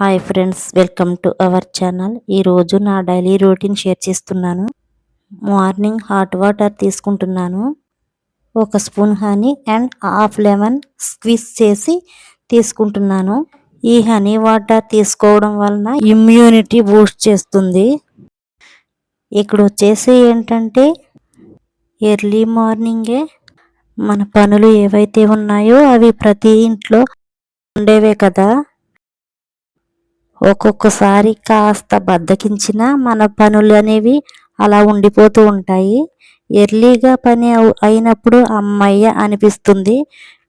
Hi friends welcome to our channel. ఈరోజు నా daily routine share చేస్తున్నాను. మార్నింగ్ హాట్ వాటర్ తీసుకుంటున్నాను. ఒక spoon honey and half lemon squeeze చేసి తీసుకుంటున్నాను. ఈ హనీ వాటర్ తీసుకోవడం వలన ఇమ్యూనిటీ బూస్ట్ చేస్తుంది. ఇక్కడ వచ్చేసి ఏంటంటే ఎర్లీ మార్నింగే మన పనులు ఏవైతే ఉన్నాయో అవి ప్రతి ఇంట్లో ఉండేవే కదా. ఒక్కొక్కసారి కాస్త బద్దకించిన మన పనులు అనేవి అలా ఉండిపోతూ ఉంటాయి. ఎర్లీగా పని అయినప్పుడు అమ్మయ్య అనిపిస్తుంది.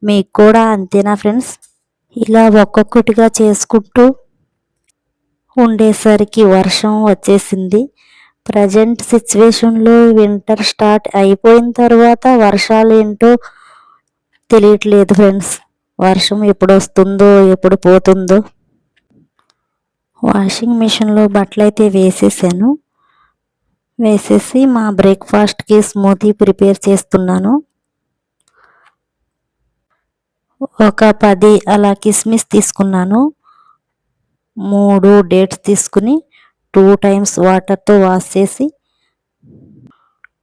మీకు కూడా అంతేనా ఫ్రెండ్స్? ఇలా ఒక్కొక్కటిగా చేసుకుంటూ ఉండేసరికి వర్షం వచ్చేసింది. ప్రజెంట్ సిచ్యువేషన్లో వింటర్ స్టార్ట్ అయిపోయిన తర్వాత వర్షాలు ఏంటో తెలియట్లేదు ఫ్రెండ్స్. వర్షం ఎప్పుడు వస్తుందో ఎప్పుడు పోతుందో. వాషింగ్ మిషన్లో బట్టలు అయితే వేసేసాను. వేసేసి మా బ్రేక్ఫాస్ట్కి స్మూతీ ప్రిపేర్ చేస్తున్నాను. ఒక పది అలా కిస్మిస్ తీసుకున్నాను. మూడు డేట్స్ తీసుకుని టూ టైమ్స్ వాటర్తో వాష్ చేసి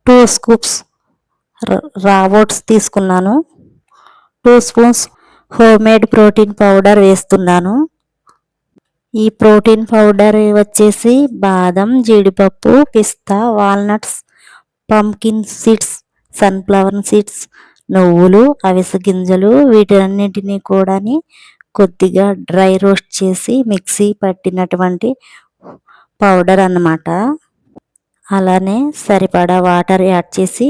టూ స్కూప్స్ రావోట్స్ తీసుకున్నాను. Two spoons home made protein powder వేస్తున్నాను. ఈ ప్రోటీన్ పౌడర్ వచ్చేసి బాదం జీడిపప్పు పిస్తా walnuts pumpkin seeds sunflower seeds నువ్వులు అవిసె గింజలు వీటన్నిటినీ కూడా కొద్దిగా డ్రై రోస్ట్ చేసి మిక్సీ పట్టినటువంటి పౌడర్ అన్నమాట. అలానే సరిపడా వాటర్ యాడ్ చేసి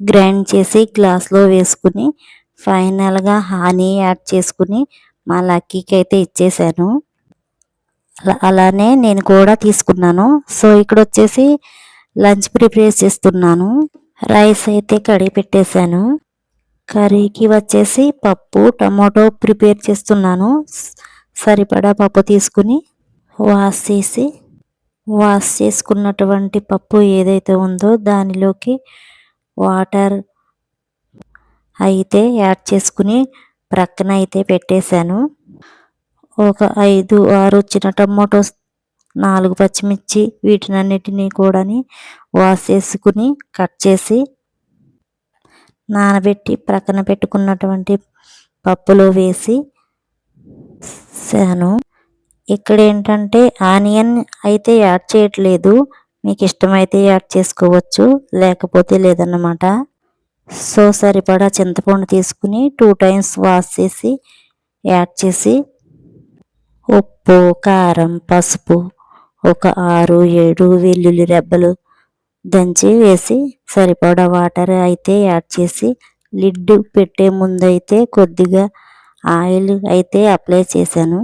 గ్రైండ్ చేసి గ్లాస్లో వేసుకుని ఫైనల్గా హానీ యాడ్ చేసుకుని మా లక్కీకి అయితే ఇచ్చేసాను. అలానే నేను కూడా తీసుకున్నాను. సో ఇక్కడ వచ్చేసి లంచ్ ప్రిపేర్ చేస్తున్నాను. రైస్ అయితే కడిగి పెట్టేశాను. కర్రీకి వచ్చేసి పప్పు టమాటో ప్రిపేర్ చేస్తున్నాను. సరిపడా పప్పు తీసుకుని వాష్ చేసి వాష్ చేసుకున్నటువంటి పప్పు ఏదైతే ఉందో దానిలోకి వాటర్ అయితే యాడ్ చేసుకుని ప్రక్కన అయితే పెట్టేశాను. ఒక ఐదు ఆరు చిన్న టమోటోస్ నాలుగు పచ్చిమిర్చి వీటినన్నిటినీ కూడాని వాష్ చేసుకుని కట్ చేసి నానబెట్టి ప్రక్కన పెట్టుకున్నటువంటి పప్పులో వేసి సాను ఇక్కడ ఏంటంటే ఆనియన్ అయితే యాడ్ చేయట్లేదు. మీకు ఇష్టమైతే యాడ్ చేసుకోవచ్చు లేకపోతే లేదన్నమాట. సో సరిపడా చింతపండు తీసుకుని టూ టైమ్స్ వాష్ చేసి యాడ్ చేసి ఉప్పు కారం పసుపు ఒక ఆరు ఏడు వెల్లుల్లి రెబ్బలు దంచి వేసి సరిపడా వాటర్ అయితే యాడ్ చేసి లిడ్ పెట్టే ముందు అయితే కొద్దిగా ఆయిల్ అయితే అప్లై చేశాను.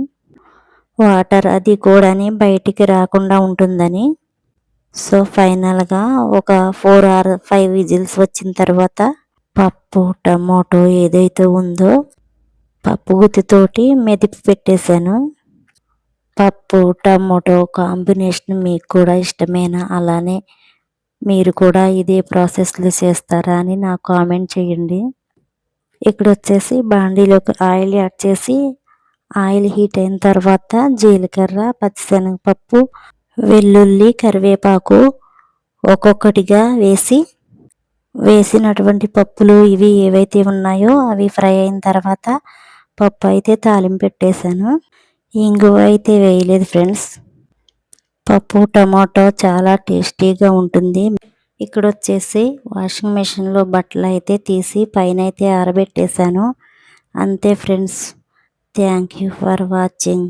వాటర్ అది కూడా బయటికి రాకుండా ఉంటుందని. సో ఫైనల్గా ఒక ఫోర్ ఆర్ ఫైవ్ విజిల్స్ వచ్చిన తర్వాత పప్పు టమోటో ఏదైతే ఉందో పప్పు గుత్తితోటి మెదిపి పెట్టేశాను. పప్పు టమోటో కాంబినేషన్ మీకు కూడా ఇష్టమేనా? అలానే మీరు కూడా ఇదే ప్రాసెస్లో చేస్తారా అని నాకు కామెంట్ చేయండి. ఇక్కడ వచ్చేసి బాండీలోకి ఆయిల్ యాడ్ చేసి ఆయిల్ హీట్ అయిన తర్వాత జీలకర్ర పచ్చిశనగపప్పు వెల్లుల్లి కరివేపాకు ఒక్కొక్కటిగా వేసి వేసినటువంటి పప్పులు ఇవి ఏవైతే ఉన్నాయో అవి ఫ్రై అయిన తర్వాత పప్పు అయితే తాలింపు పెట్టేశాను. ఇంగువ అయితే వేయలేదు ఫ్రెండ్స్. పప్పు టమాటో చాలా టేస్టీగా ఉంటుంది. ఇక్కడ వచ్చేసి వాషింగ్ మెషిన్లో బట్టలు అయితే తీసి పైన అయితే ఆరబెట్టేశాను. అంతే friends. Thank you for watching.